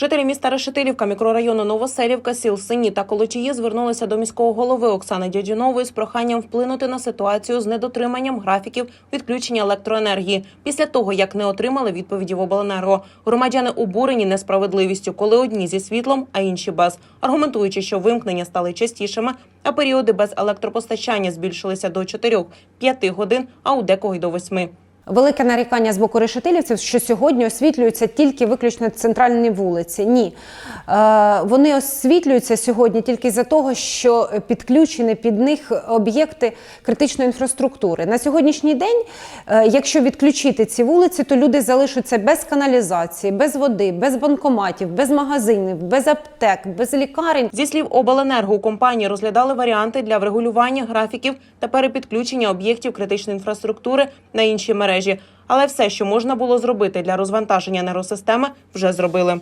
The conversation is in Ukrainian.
Жителі міста Решетилівка, мікрорайону Новоселівка, сіл Сині та Колочії звернулися до міського голови Оксани Дядюнової з проханням вплинути на ситуацію з недотриманням графіків відключення електроенергії після того, як не отримали відповіді в обленерго. Громадяни обурені несправедливістю, коли одні зі світлом, а інші без, аргументуючи, що вимкнення стали частішими, а періоди без електропостачання збільшилися до 4-5 годин, а у декого й до 8. Велике нарікання з боку решетилівців, що сьогодні освітлюються тільки виключно центральні вулиці. Ні, е, вони освітлюються сьогодні тільки за того, що підключені під них об'єкти критичної інфраструктури. На сьогоднішній день, е, якщо відключити ці вулиці, то люди залишаться без каналізації, без води, без банкоматів, без магазинів, без аптек, без лікарень. Зі слів обленерго компанії розглядали варіанти для врегулювання графіків та перепідключення об'єктів критичної інфраструктури на інші мережі. Але все, що можна було зробити для розвантаження нейросистеми, вже зробили.